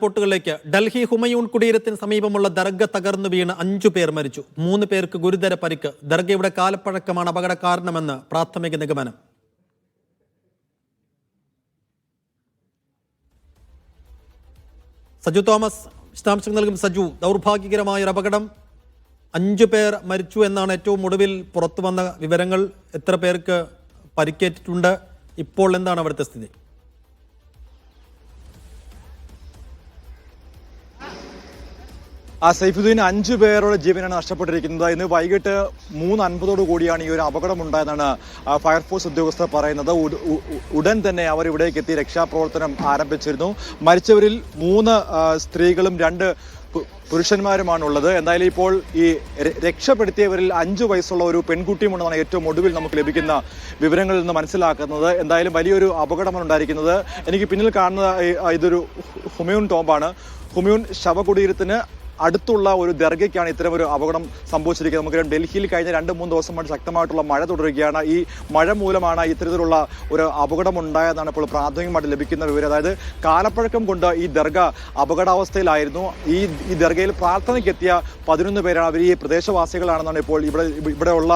റിപ്പോർട്ടുകളിലേക്ക്. ഡൽഹി ഹുമയൂൺ കുടീരത്തിന് സമീപമുള്ള ദർഗ തകർന്നു വീണ് അഞ്ചു പേർ മരിച്ചു. മൂന്ന് പേർക്ക് ഗുരുതര പരിക്ക്. ദർഗയുടെ കാലപ്പഴക്കമാണ് അപകട കാരണമെന്ന് പ്രാഥമിക നിഗമനം. സജു തോമസ് വിശദാംശങ്ങൾ നൽകും സജു. ദൗർഭാഗ്യകരമായ ഒരു അപകടം. അഞ്ചു പേർ മരിച്ചു എന്നാണ് ഏറ്റവും ഒടുവിൽ പുറത്തു വന്ന വിവരങ്ങൾ. എത്ര പേർക്ക് പരിക്കേറ്റിട്ടുണ്ട്? ഇപ്പോൾ എന്താണ് അവിടുത്തെ സ്ഥിതി? ആ സൈഫുദ്ദീൻ അഞ്ചു പേരുടെ ജീവനാണ് നഷ്ടപ്പെട്ടിരിക്കുന്നത്. ഇന്ന് വൈകിട്ട് മൂന്ന് അൻപതോടു കൂടിയാണ് ഈ ഒരു അപകടമുണ്ടായതെന്നാണ് ഉണ്ടായതെന്നാണ് ഫയർഫോഴ്സ് ഉദ്യോഗസ്ഥർ പറയുന്നത്. ഉടൻ തന്നെ അവർ ഇവിടേക്ക് എത്തി രക്ഷാപ്രവർത്തനം ആരംഭിച്ചിരുന്നു. മരിച്ചവരിൽ മൂന്ന് സ്ത്രീകളും രണ്ട് പുരുഷന്മാരുമാണ് പുരുഷന്മാരുമാണുള്ളത്. എന്തായാലും ഇപ്പോൾ ഈ രക്ഷപ്പെടുത്തിയവരിൽ അഞ്ചു വയസ്സുള്ള ഒരു പെൺകുട്ടിയുമുണ്ടെന്നാണ് ഏറ്റവും ഒടുവിൽ നമുക്ക് ലഭിക്കുന്ന വിവരങ്ങളിൽ നിന്ന് മനസ്സിലാക്കുന്നത്. എന്തായാലും വലിയൊരു അപകടമാണ് ഉണ്ടായിരിക്കുന്നത്. എനിക്ക് പിന്നിൽ കാണുന്ന ഇതൊരു ഹുമയൂൺ ടോംബാണ് ഹുമയൂൺ ശവകുടീരത്തിന് അടുത്തുള്ള ഒരു ദർഗയ്ക്കാണ് ഇത്തരം ഒരു അപകടം സംഭവിച്ചിരിക്കുന്നത്. നമുക്കറിയാം ഡൽഹിയിൽ കഴിഞ്ഞ രണ്ട് മൂന്ന് ദിവസമായിട്ട് ശക്തമായിട്ടുള്ള മഴ തുടരുകയാണ്. ഈ മഴ മൂലമാണ് ഇത്തരത്തിലുള്ള ഒരു അപകടം ഉണ്ടായതാണ് ഇപ്പോൾ പ്രാഥമികമായിട്ട് ലഭിക്കുന്ന വിവരം. അതായത് കാലപ്പഴക്കം കൊണ്ട് ഈ ദർഗ അപകടാവസ്ഥയിലായിരുന്നു. ഈ ഈ ദർഗയിൽ പ്രാർത്ഥനയ്ക്കെത്തിയ പതിനൊന്ന് പേരാണ് അവർ ഈ പ്രദേശവാസികളാണെന്നാണ് ഇപ്പോൾ ഇവിടെ ഇവിടെയുള്ള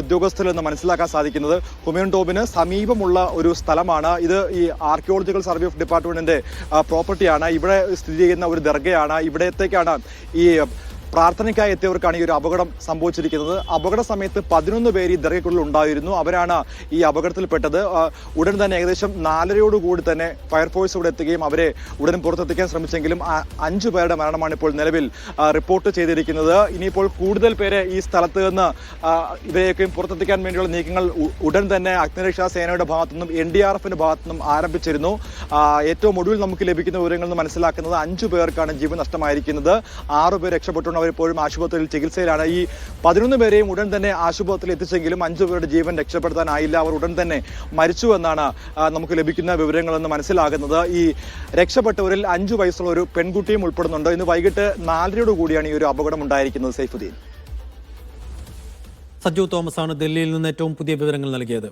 ഉദ്യോഗസ്ഥരിൽ നിന്ന് മനസ്സിലാക്കാൻ സാധിക്കുന്നത്. ഹുമയൂൺ ടോബിന് സമീപമുള്ള ഒരു സ്ഥലമാണ്. ഇത് ഈ ആർക്കിയോളജിക്കൽ സർവേ ഓഫ് ഡിപ്പാർട്ട്മെന്റിന്റെ പ്രോപ്പർട്ടിയാണ്. ഇവിടെ സ്ഥിതി ചെയ്യുന്ന ഒരു ദർഗയാണ്. ഇവിടത്തേക്കാണ് ഈ പ്രാർത്ഥനയ്ക്കായി എത്തിയവർക്കാണ് ഈ ഒരു അപകടം സംഭവിച്ചിരിക്കുന്നത്. അപകട സമയത്ത് പതിനൊന്ന് പേര് ഈ ദർഗയ്ക്കുള്ളിൽ ഉണ്ടായിരുന്നു. അവരാണ് ഈ അപകടത്തിൽപ്പെട്ടത്. ഉടൻ തന്നെ ഏകദേശം നാലരയോടുകൂടി തന്നെ ഫയർഫോഴ്സ് ഇവിടെ എത്തുകയും അവരെ ഉടൻ പുറത്തെത്തിക്കാൻ ശ്രമിച്ചെങ്കിലും അഞ്ച് പേരുടെ മരണമാണ് ഇപ്പോൾ നിലവിൽ റിപ്പോർട്ട് ചെയ്തിരിക്കുന്നത്. ഇനിയിപ്പോൾ കൂടുതൽ പേരെ ഈ സ്ഥലത്ത് നിന്ന് ഇവരെയൊക്കെയും പുറത്തെത്തിക്കാൻ വേണ്ടിയുള്ള നീക്കങ്ങൾ ഉടൻ തന്നെ അഗ്നിരക്ഷാ സേനയുടെ ഭാഗത്തു നിന്നും എൻ ഡി ആർ എഫിന്റെ ഭാഗത്തു നിന്നും ആരംഭിച്ചിരുന്നു ഏറ്റവും ഒടുവിൽ നമുക്ക് ലഭിക്കുന്ന വിവരങ്ങൾ മനസ്സിലാക്കുന്നത് അഞ്ചു പേർക്കാണ് ജീവൻ നഷ്ടമായിരിക്കുന്നത്. ആറു പേർ രക്ഷപ്പെട്ടുകൊണ്ട് അവരിപ്പോഴും ആശുപത്രിയിൽ ചികിത്സയിലാണ്. ഈ പതിനൊന്ന് പേരെയും ഉടൻ തന്നെ ആശുപത്രിയിൽ എത്തിച്ചെങ്കിലും അഞ്ചു പേരുടെ ജീവൻ രക്ഷപ്പെടുത്താനായില്ല. അവർ ഉടൻ തന്നെ മരിച്ചു എന്നാണ് നമുക്ക് ലഭിക്കുന്ന വിവരങ്ങളെന്ന് മനസ്സിലാകുന്നത്. ഈ രക്ഷപ്പെട്ടവരിൽ അഞ്ചു വയസ്സുള്ള ഒരു പെൺകുട്ടിയും ഉൾപ്പെടുന്നുണ്ട്. ഇന്ന് വൈകിട്ട് നാലരയോട് കൂടിയാണ് ഈ ഒരു അപകടം ഉണ്ടായിരിക്കുന്നത് സൈഫുദ്ദീൻ. സജു തോമസ് ആണ് ഡൽഹിയിൽ നിന്ന് ഏറ്റവും പുതിയ വിവരങ്ങൾ നൽകിയത്.